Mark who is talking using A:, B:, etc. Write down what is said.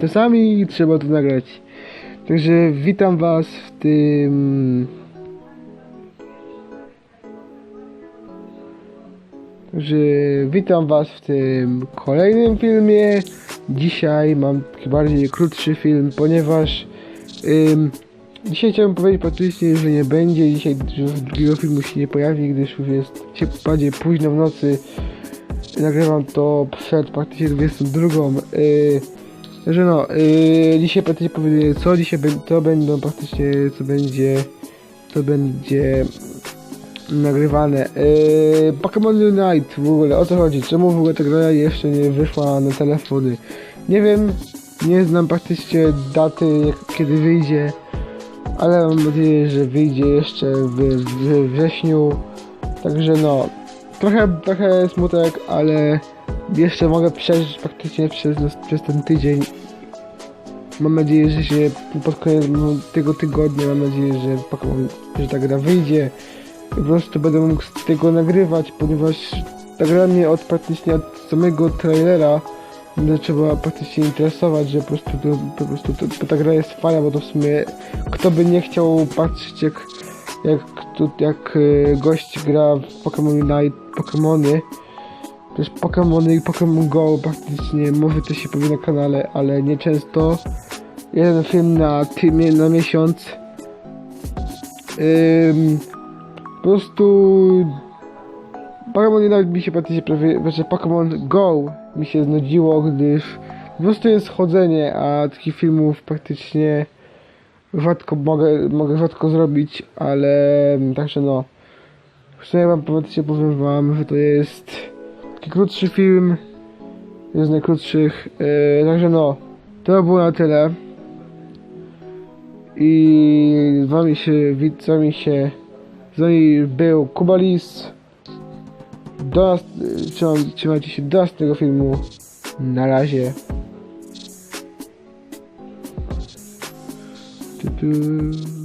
A: Czasami trzeba to nagrać. Także witam was w tym... Także witam was w tym kolejnym filmie. Dzisiaj mam bardziej krótszy film, ponieważ ym, dzisiaj chciałem powiedzieć praktycznie, że nie będzie. Dzisiaj drugiego filmu się nie pojawi, gdyż już jest się późno w nocy. Nagrywam to przed praktycznie 22. Yy, że no, yy, dzisiaj praktycznie powiedzieć co dzisiaj to będą praktycznie co będzie co będzie nagrywane. Yy, Pokémon Unite w ogóle, o co chodzi? Czemu w ogóle ta gra jeszcze nie wyszła na telefony? Nie wiem, nie znam praktycznie daty, kiedy wyjdzie, ale mam nadzieję, że wyjdzie jeszcze w wrześniu. Także no, trochę, trochę smutek, ale jeszcze mogę przeżyć praktycznie przez, przez ten tydzień. Mam nadzieję, że się pod koniec no, tego tygodnia, mam nadzieję, że że ta gra wyjdzie po prostu będę mógł z tego nagrywać, ponieważ ta gra mnie od praktycznie od samego trailera zaczęła praktycznie interesować, że po prostu, to, po prostu to ta gra jest fajna, bo to w sumie kto by nie chciał patrzeć jak jak, tu, jak e, gość gra w Pokémon Unite, Pokémony. Też Pokémony i Pokémon Go praktycznie może to się powie na kanale, ale nieczęsto. Jeden film na na miesiąc. Ym, po prostu Pokémon Unite mi się praktycznie prawie, znaczy Pokémon Go mi się znudziło, gdyż po prostu jest chodzenie, a takich filmów praktycznie rzadko mogę, mogę rzadko zrobić, ale także no w sumie wam praktycznie powiem wam, że to jest taki krótszy film, jeden z najkrótszych, yy, także no to było na tyle i z wami się, wid- z wami się, z wami był Kubalis. Do trzymajcie się do następnego filmu. Na razie. Tu, tu.